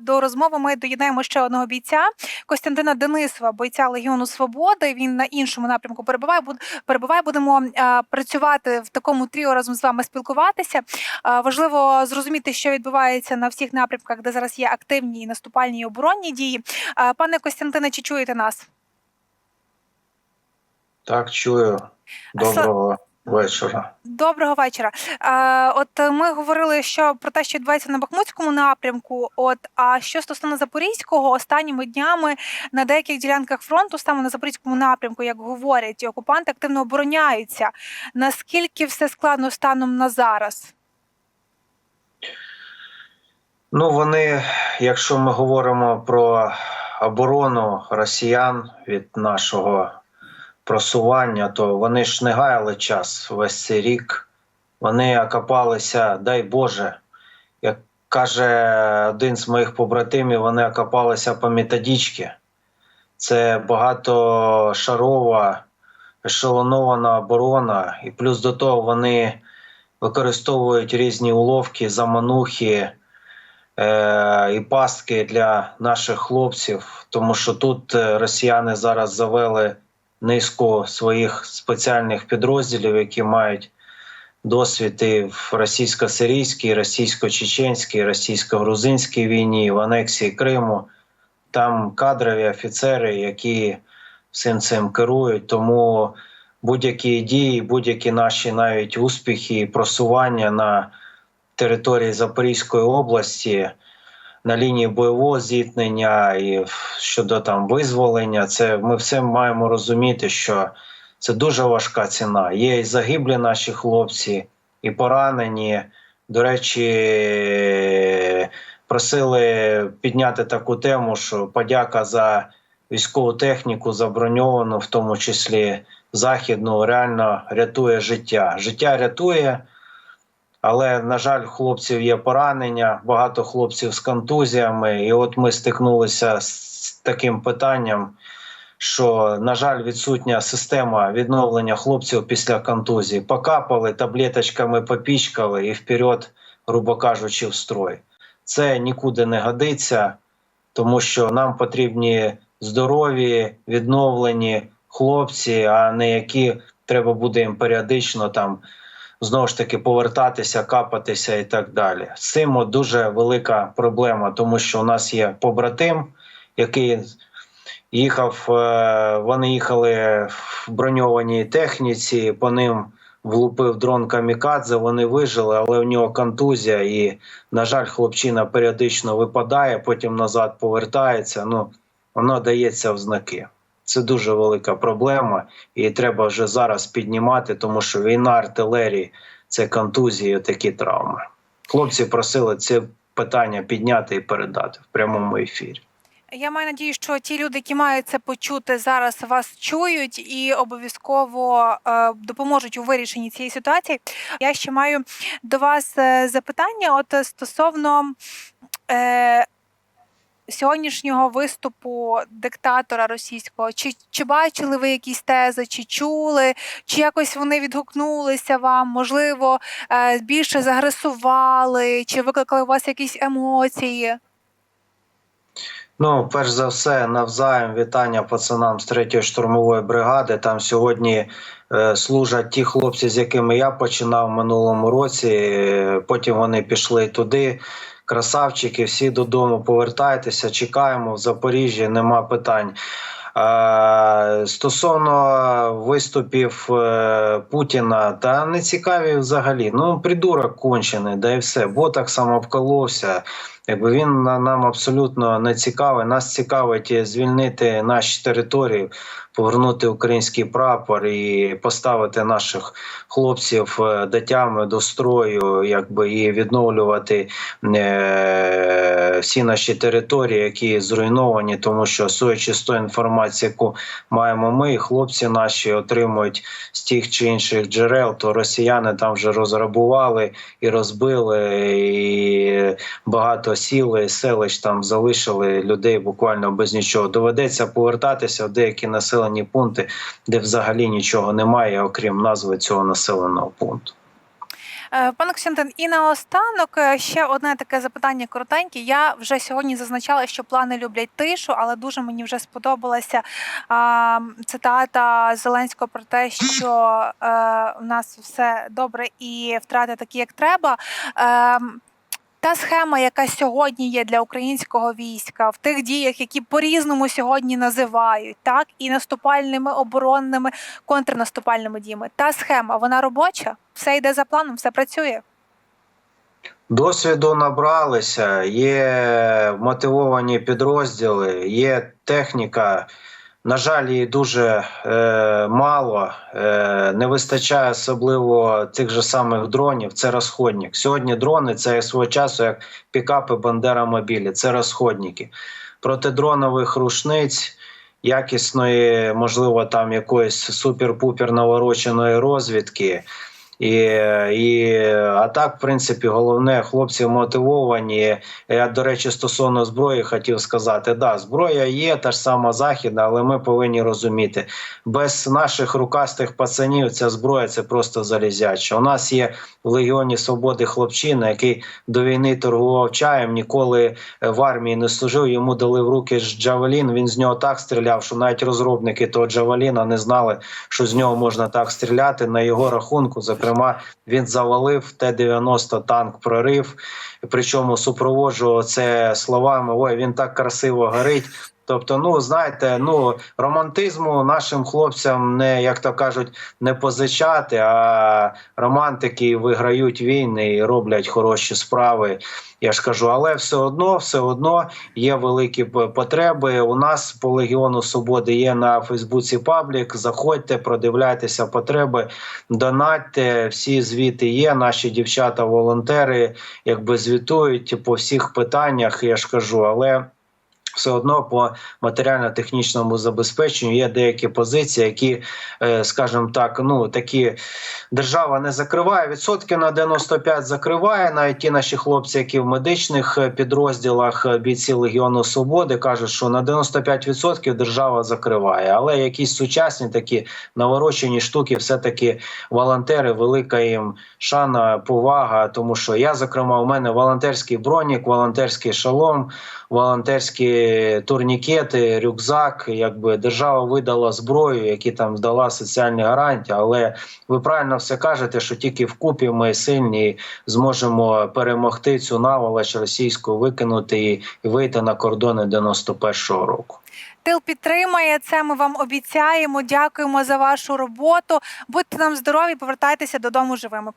До розмови ми доєднаємо ще одного бійця Костянтина Денисова, бойця Легіону Свободи. Він на іншому напрямку перебуває. Перебуває. Будемо е, працювати в такому тріо разом з вами спілкуватися. Е, важливо зрозуміти, що відбувається на всіх напрямках, де зараз є активні і наступальні і оборонні дії. Е, пане Костянтине, чи чуєте нас? Так, чую. Доброго вечора. Доброго вечора. Е, от ми говорили, що про те, що відбувається на Бахмутському напрямку. От а що стосовно Запорізького, останніми днями на деяких ділянках фронту, саме на Запорізькому напрямку, як говорять, окупанти активно обороняються. Наскільки все складно станом на зараз? Ну, вони, якщо ми говоримо про оборону росіян від нашого просування, то вони ж не гаяли час весь цей рік. Вони окопалися, дай Боже, як каже один з моїх побратимів, вони окопалися по методичці. Це багатошарова, ешелонована оборона, і плюс до того вони використовують різні уловки, заманухи е- і пастки для наших хлопців, тому що тут е, росіяни зараз завели низку своїх спеціальних підрозділів, які мають досвід і в російсько-сирійській, російсько-чеченській, російсько-грузинській війні, в анексії Криму. Там кадрові офіцери, які всім цим керують. Тому будь-які дії, будь-які наші навіть успіхи і просування на території Запорізької області на лінії бойового зіткнення і щодо там визволення, це ми все маємо розуміти, що це дуже важка ціна. Є і загиблі наші хлопці, і поранені. До речі, просили підняти таку тему, що подяка за військову техніку заброньовану, в тому числі західну, реально рятує життя. Життя рятує. Але на жаль, хлопців є поранення, багато хлопців з контузіями. І от ми стикнулися з таким питанням, що, на жаль, відсутня система відновлення хлопців після контузії. Покапали, таблеточками попічкали і вперед, грубо кажучи, в строй. Це нікуди не годиться, тому що нам потрібні здорові, відновлені хлопці, а не які треба буде їм періодично там знову ж таки повертатися, капатися і так далі. З цим дуже велика проблема, тому що у нас є побратим, який їхав. е, Вони їхали в броньованій техніці, по ним влупив дрон камікадзе. Вони вижили, але у нього контузія, і на жаль, хлопчина періодично випадає, потім назад повертається. Ну воно дається в знаки. Це дуже велика проблема, і треба вже зараз піднімати, тому що війна артилерії це контузії, такі травми. Хлопці просили це питання підняти і передати в прямому ефірі. Я маю надію, що ті люди, які мають це почути, зараз вас чують і обов'язково е, допоможуть у вирішенні цієї ситуації. Я ще маю до вас е, запитання, от стосовно. Е, Сьогоднішнього виступу диктатора російського, чи, чи бачили ви якісь тези, чи чули, чи якось вони відгукнулися вам? Можливо, е, більше загресували, чи викликали у вас якісь емоції? Ну, перш за все, навзаєм вітання пацанам з 3-ї штурмової бригади. Там сьогодні е, служать ті хлопці, з якими я починав минулому році. Е, Потім вони пішли туди. Красавчики, всі додому повертайтеся, чекаємо в Запоріжжі, нема питань. Е, Стосовно виступів е, Путіна, та не цікаві взагалі. Ну, придурок кончений, да і все. Бо так само обколовся. Якби він нам абсолютно не цікавий. Нас цікавить звільнити наші території, повернути український прапор і поставити наших хлопців е, до строю, якби і відновлювати е, всі наші території, які зруйновані, тому що судячи з тої інформації, яку маємо ми, хлопці наші отримують з тих чи інших джерел, то росіяни там вже розграбували і розбили, і багато сіл селищ там залишили людей буквально без нічого. Доведеться повертатися в деякі населені пункти, де взагалі нічого немає, окрім назви цього населеного пункту. Е, Пане Костянтин, і наостанок е, ще одне таке запитання коротеньке. Я вже сьогодні зазначала, що плани люблять тишу, але дуже мені вже сподобалася а, цитата Зеленського про те, що е, у нас все добре і втрати такі, як треба. Е, та схема, яка сьогодні є для українського війська, в тих діях, які по-різному сьогодні називають, так і наступальними, оборонними, контрнаступальними діями. Та схема, вона робоча, все йде за планом, все працює. Досвіду набралися, є мотивовані підрозділи, є техніка. На жаль, її дуже е, мало, е, не вистачає особливо тих же самих дронів. Це розходник. Сьогодні дрони це свого часу як пікапи Бандера Мобілі. Це розходники. Протидронових рушниць, якісної, можливо, там якоїсь супер-пупер навороченої розвідки. І, і а так, в принципі, головне, хлопці мотивовані. Я, до речі, стосовно зброї хотів сказати: да, зброя є, та ж сама західна, але ми повинні розуміти, без наших рукастих пацанів ця зброя це просто залізяча. У нас є в Легіоні Свободи хлопчина, який до війни торгував чаєм, ніколи в армії не служив. Йому дали в руки Джавелін. Він з нього так стріляв, що навіть розробники того Джавеліна не знали, що з нього можна так стріляти. На його рахунку, зокрема, він завалив Т-90 танк прорив. Причому супроводжував це словами: Ой, він так красиво горить. Тобто, ну знаєте, ну романтизму нашим хлопцям не як то кажуть, не позичати, а романтики виграють війни і роблять хороші справи. Я ж кажу, але все одно, все одно є великі потреби. У нас по Легіону Свободи є на Фейсбуці паблік. Заходьте, продивляйтеся потреби, донатьте. Всі звіти є. Наші дівчата-волонтери якби звітують по всіх питаннях. Я ж кажу, але. Все одно по матеріально-технічному забезпеченню є деякі позиції, які, е, скажімо так, ну такі держава не закриває. Відсотки на 95 закриває. Навіть ті наші хлопці, які в медичних е, підрозділах е, бійці Легіону Свободи, кажуть, що на 95% держава закриває. Але якісь сучасні такі наворочені штуки, все таки волонтери, велика їм шана, повага. Тому що я, зокрема, у мене волонтерський бронік, волонтерський шолом, волонтерські турнікети, рюкзак. Якби держава видала зброю, які там дала соціальні гарантії. Але ви правильно все кажете, що тільки вкупі ми сильні зможемо перемогти цю наволоч російську, викинути і вийти на кордони 91-го року. Тил підтримає це. Ми вам обіцяємо. Дякуємо за вашу роботу. Будьте нам здорові, повертайтеся додому живими.